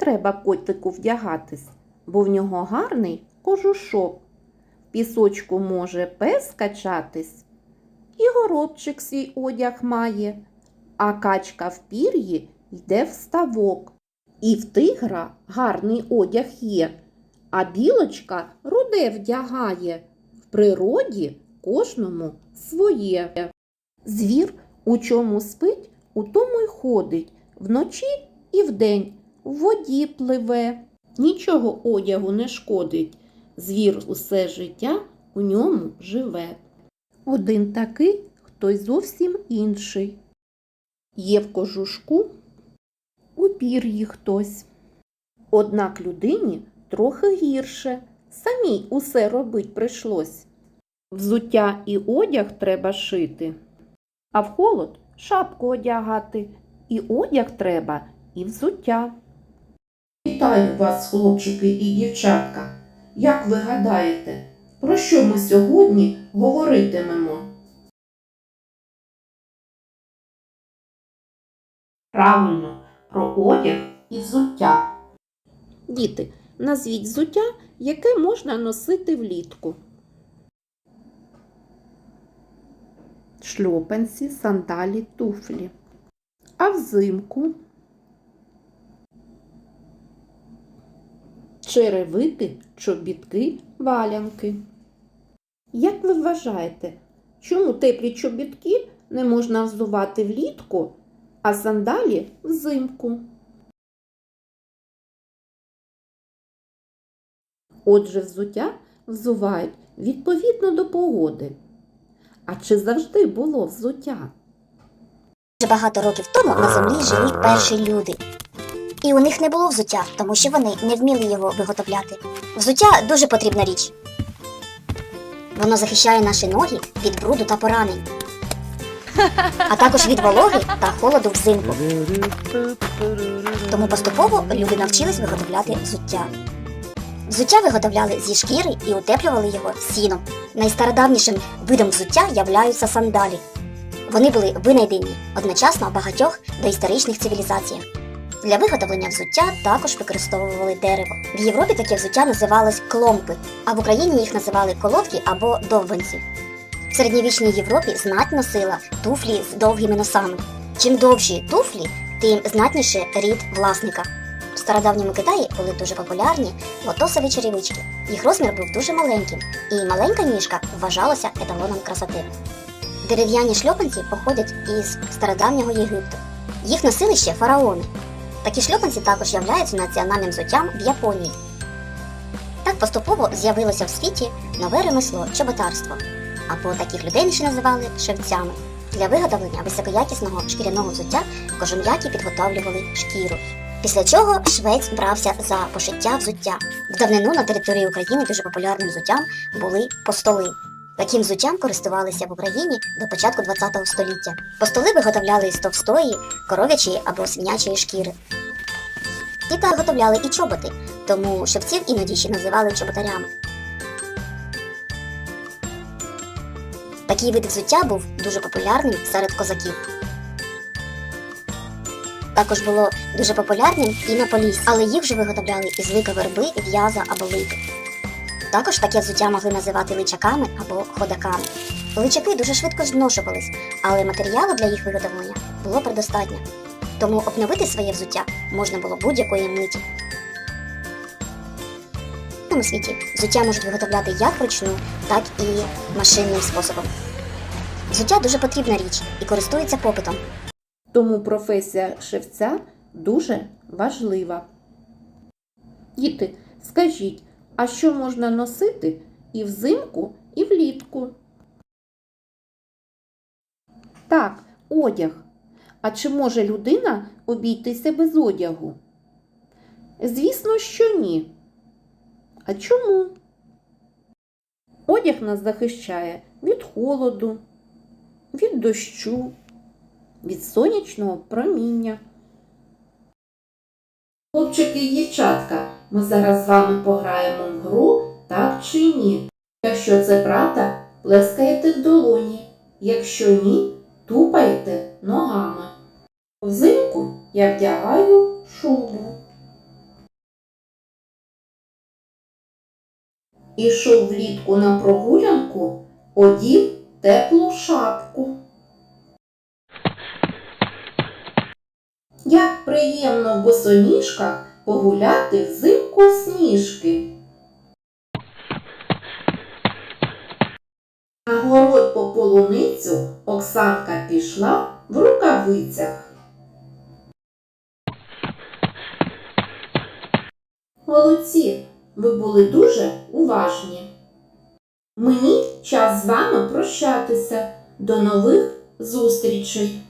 треба котику вдягатись, бо в нього гарний кожушок. В пісочку може пес качатись, і горобчик свій одяг має, а качка в пір'ї йде в ставок. І в тигра гарний одяг є, а білочка руде вдягає. В природі кожному своє. Звір у чому спить, у тому й ходить, вночі і вдень в воді пливе. Нічого одягу не шкодить. Звір усе життя у ньому живе. Один такий, хтось зовсім інший. Є в кожушку у пір'ї хтось. Однак людині трохи гірше, самій усе робить прийшлось. Взуття і одяг треба шити, а в холод шапку одягати, і одяг треба, і взуття. Вітаю вас, хлопчики і дівчатка. Як ви гадаєте, про що ми сьогодні говоритимемо? Правильно, про одяг і взуття. Діти, назвіть взуття, яке можна носити влітку. Шльопанці, сандалі, туфлі. А взимку черевики, чобітки, валянки. Як ви вважаєте, чому теплі чобітки не можна взувати влітку, а сандалі взимку? Отже, взуття взувають відповідно до погоди. А чи завжди було взуття? Багато років тому на землі жили перші люди. І у них не було взуття, тому що вони не вміли його виготовляти. Взуття дуже потрібна річ. Воно захищає наші ноги від бруду та поранень, а також від вологи та холоду взимку. Тому поступово люди навчились виготовляти взуття. Взуття виготовляли зі шкіри і утеплювали його сіном. Найстародавнішим видом взуття являються сандалі. Вони були винайдені одночасно в багатьох доісторичних цивілізаціях. Для виготовлення взуття також використовували дерево. В Європі таке взуття називалось кломпи, а в Україні їх називали колодки або довбанці. В середньовічній Європі знать носила туфлі з довгими носами. Чим довші туфлі, тим знатніше рід власника. В стародавньому Китаї були дуже популярні лотосові черевички. Їх розмір був дуже маленьким, і маленька ніжка вважалася еталоном красоти. Дерев'яні шльопанці походять із стародавнього Єгипту. Їх носили ще фараони. Такі шльопанці також являються національним взуттям в Японії. Так поступово з'явилося в світі нове ремесло чоботарство, або таких людей ще називали шевцями. Для виготовлення високоякісного шкіряного взуття кожум'яки підготовлювали шкіру. Після чого швець брався за пошиття взуття. В давнину на території України дуже популярним взуттям були постоли. Таким взуттям користувалися в Україні до початку ХХ століття. Постоли виготовляли з товстої, коров'ячої або свинячої шкіри. І та виготовляли і чоботи, тому шевців іноді ще називали чоботарями. Такий вид взуття був дуже популярним серед козаків. Також було дуже популярним і на поліс, але їх вже виготовляли із лика верби, в'яза або липи. Також таке взуття могли називати личаками або ходаками. Личаки дуже швидко зношувались, але матеріалу для їх виготовлення було предостатньо. Тому обновити своє взуття можна було будь-якої миті. Цьому світі взуття можуть виготовляти як вручну, так і машинним способом. Взуття дуже потрібна річ і користується попитом. Тому професія шевця дуже важлива. Діти, скажіть, а що можна носити і взимку, і влітку? Так, одяг. А чи може людина обійтися без одягу? Звісно, що ні. А чому? Одяг нас захищає від холоду, від дощу, від сонячного проміння. Хлопчики дівчатка, ми зараз з вами пограємо в гру так чи ні. Якщо це правда, плескаєте в долоні. Якщо ні, тупаєте ногами. Взимку я вдягаю шубу. Ішов влітку на прогулянку, одів теплу шапку. Як приємно в босоніжках погуляти взимку сніжки. На город по полуницю Оксанка пішла в рукавицях. Молодці, ви були дуже уважні. Мені час з вами прощатися. До нових зустрічей!